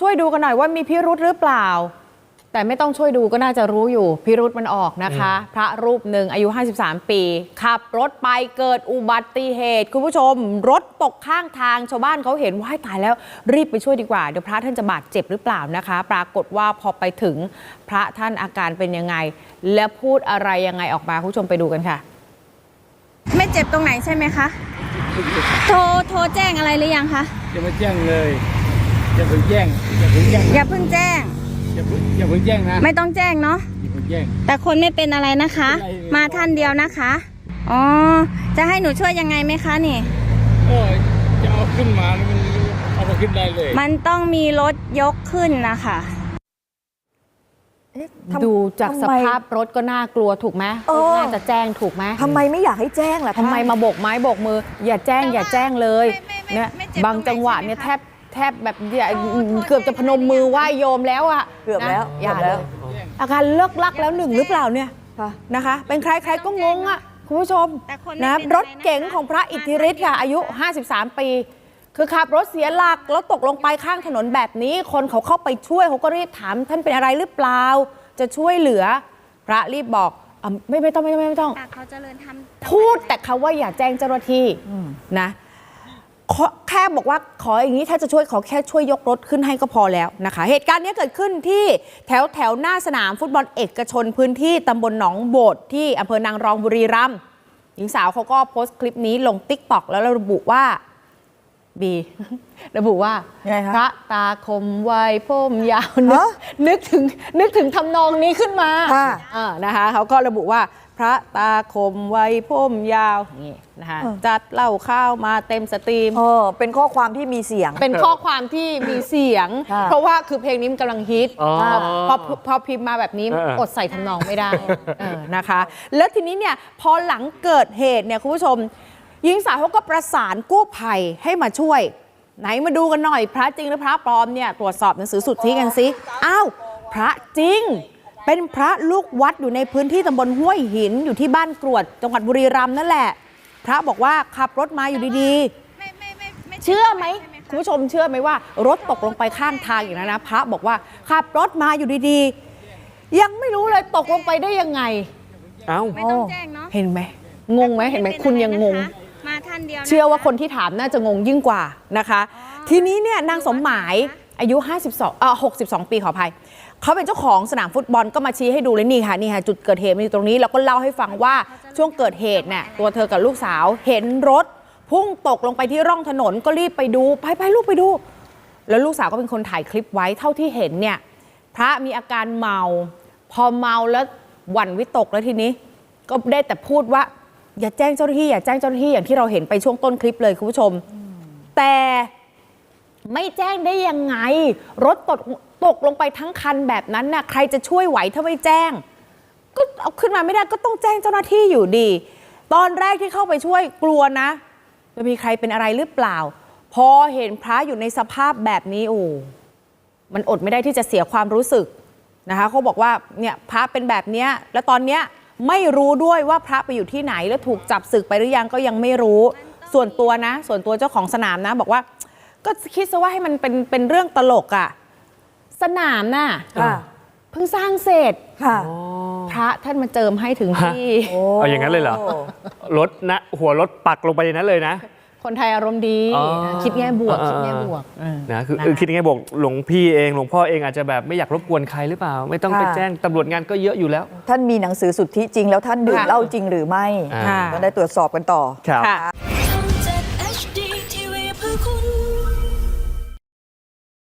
ช่วยดูกันหน่อยว่ามีพิรุธหรือเปล่า แต่ไม่ต้องช่วยดูก็น่าจะรู้อยู่พิรุธมันออกนะคะ พระรูปหนึ่งอายุ 53 ปี ขับรถไปเกิดอุบัติเหตุ คุณผู้ชม รถตกข้างทางชาวบ้านเขาเห็นว้ายตายแล้วรีบไปช่วยดีกว่า เดี๋ยวพระท่านจะบาดเจ็บหรือเปล่านะคะ ปรากฏว่าพอไปถึงพระท่านอาการเป็นยังไง และพูดอะไรยังไงออกมาคุณผู้ชมไปดูกันค่ะ ไม่เจ็บตรงไหนใช่ไหมคะโทรโทรแจ้งอะไรหรือยังคะอย่ามาแจ้งเลย อย่าเพิ่งแจ้งอย่าเพิ่งแจ้งอย่าเพิ่งแจ้งอย่าเพิ่งอย่าเพิ่งแจ้งนะไม่ต้องแจ้งเนาะอย่าเพิ่งแจ้ง แต่คนไม่เป็นอะไรนะคะไม่เป็นไรมาท่านเดียวนะคะอ๋อจะให้หนูช่วยยังไงไหมคะนี่ก็จะเอาขึ้นมานี่มันเอามาขึ้นได้เลย มันต้องมีรถยกขึ้นนะคะเอ๊ะทำดูจากสทำไมภาพรถก็น่ากลัวถูกไหมเออน่าจะแจ้งถูกไหมทำไมไม่อยากให้แจ้งล่ะทำไมท่นมาโบกไม้โบกมือ อย่าแจ้งแต่ว่าอย่าแจ้งเลยไม่ไม่ไม่เนี่ยไม่เจ็บบางจังหวะตรงไหนเนี่ยใช่แทไหมบ แทบแบบอย่าโอ้โหเกือบจะพนมมือไหว้โยมแล้วอะเกือบแล้วนะอย่าเกือบแล้เลว ยอาการเลิกลักแล้วหนึ่งหรือเปล่าเนี่ยค่ะ นะคะ เป็นใครใครก็งงอะคุณผู้ชมแต่คนไม่นะเป็นไรรถเก๋งของพระอิทธิฤทธิ์ค่ะ อายุ 53 ปี คือขับรถเสียหลักแล้วตกลงไปข้างถนนแบบนี้ คนเขาเข้าไปช่วยเขาก็รีบถาม ท่านเป็นอะไรหรือเปล่า จะช่วยเหลือ พระรีบบอกอะไม่ไม่ต้องไม่ต้องไม่ต้อง ปากเขาเจริญทำ พูดแต่คาว่าอย่าแจ้งเจ้าหน้าที่นะ ขอแค่บอกว่าขออย่างนี้ถ้าจะช่วยขอแค่ช่วยยกรถขึ้นให้ก็พอแล้วนะคะ เหตุการณ์นี้เกิดขึ้นที่แถวแถวหน้าสนามฟุตบอลเอกชนพื้นที่ตำบลหนองโบดที่อำเภอนางรองบุรีรัมย์หญิงสาวเขาก็โพสต์คลิปนี้ลงติ๊กต็อกแล้วระบุว่าบีระบุว่ายังไงคะพระตาคมไวยผมยาวนึกฮะนึกถึงนึกถึงทำนองนี้ขึ้นมาค่ะอ่านะคะเขาก็ระบุว่า พระตาคมไวยผมยาวนี่นะคะจัดเหล้าข้าวมาเต็มสตรีม เออเป็นข้อความที่มีเสียง เป็นข้อความที่มีเสียงค่ะเพราะว่าคือเพลงนี้มันกำลังฮิตอ๋อพอพอพอพิมพ์มาแบบนี้เอออดใส่ทำนองไม่ได้เออนะคะ แล้วทีนี้เนี่ยพอหลังเกิดเหตุเนี่ยคุณผู้ชมหญิงสาวเขาก็ประสานกู้ภัยให้มาช่วย ไหนมาดูกันหน่อย พระจริงหรือพระปลอมเนี่ยตรวจสอบหนังสือสุทธิกันสิอ้าวพระจริง เป็นพระลูกวัดอยู่ในพื้นที่ตำบลห้วยหินอยู่ที่บ้านกรวดจังหวัดบุรีรัมย์นั่นแหละ พระบอกว่าขับรถมาอยู่ดีๆไม่ไม่ไม่ไม่จ็บเชื่อไหมใช่ไหคุณผู้ชมเชื่อไหมว่า รถตกลงไปข้างทางอย่างนั้นนะพระบอกว่าขับรถมาอยู่ดีๆ ยังไม่รู้เลยตกลงไปได้ยังไงเอ้าไม่ต้องแจ้งเนาะเห็นไหมงงไหมเห็นไหมคุณยังงงมาท่านเดียวะะเชื่อว่าคนที่ถามน่าจะงงยิ่งกว่านะคะ ทีนี้เนี่ยนางสมหมายอายุ 52เอ่อ62 ปีขออภัย เขาเป็นเจ้าของสนามฟุตบอลก็มาชี้ให้ดูเลยนี่ค่ะนี่ค่ะจุดเกิดเหตุมันอยู่ตรงนี้แล้วก็เล่าให้ฟังว่าช่วงเกิดเหตุเนี่ยตัวเธอกับลูกสาวเห็นรถ พุ่งตกลงไปที่ร่องถนนก็รีบไปดูไปไปลูกไปดู แล้วลูกสาวก็เป็นคนถ่ายคลิปไว้เท่าที่เห็นเนี่ยพระมีอาการเมา พอเมาแล้วหวั่นวิตกแล้วทีนี้ ก็ได้แต่พูดว่า อย่าแจ้งเจ้าหน้าที่อย่าแจ้งเจ้าหน้าที่อย่างที่เราเห็นไปช่วงต้นคลิปเลยคุณผู้ชม แต่ ไม่แจ้งได้ยังไง รถตกตกลงไปทั้งคันแบบนั้นน่ะใครจะช่วยไหวถ้าไม่แจ้ง ก็เอาขึ้นมาไม่ได้ก็ต้องแจ้งเจ้าหน้าที่อยู่ดี ตอนแรกที่เข้าไปช่วยกลัวนะจะมีใครเป็นอะไรหรือเปล่า พอเห็นพระอยู่ในสภาพแบบนี้โอ้มันอดไม่ได้ที่จะเสียความรู้สึกนะคะเขาบอกว่าเนี่ยพระเป็นแบบเนี้ยแล้วตอนเนี้ยไม่รู้ด้วยว่าพระไปอยู่ที่ไหนแล้วถูกจับศึกไปหรือยังก็ยังไม่รู้ ส่วนตัวนะ ส่วนตัวเจ้าของสนามนะ บอกว่า ก็คิดซะว่าให้มันเป็นเป็นเรื่องตลกอะสนามน่ะค่ะ เพิ่งสร้างเสร็จ ค่ะ พระท่านมาเจิมให้ถึงที่โอ้เอาอย่างนั้นเลยเหรอ รถนะ หัวรถปักลงไปในนั้นเลยนะ คนไทยอารมณ์ดี อ๋อคิดแง่บวก อ่า คิดแง่บวกเออ นะคือนะเออคิดยังไงบอกหลวงพี่เองหลวงพ่อเองอาจจะแบบไม่อยากรบกวนใครหรือเปล่า ไม่ต้องไปค่ะ แจ้งตำรวจงานก็เยอะอยู่แล้วท่านมีหนังสือสุทธิจริง แล้วท่านดื่มค่ะเหล้าจริงหรือไม่อ่าค่ะ ก็ได้ตรวจสอบกันต่อ ครับ ค่ะ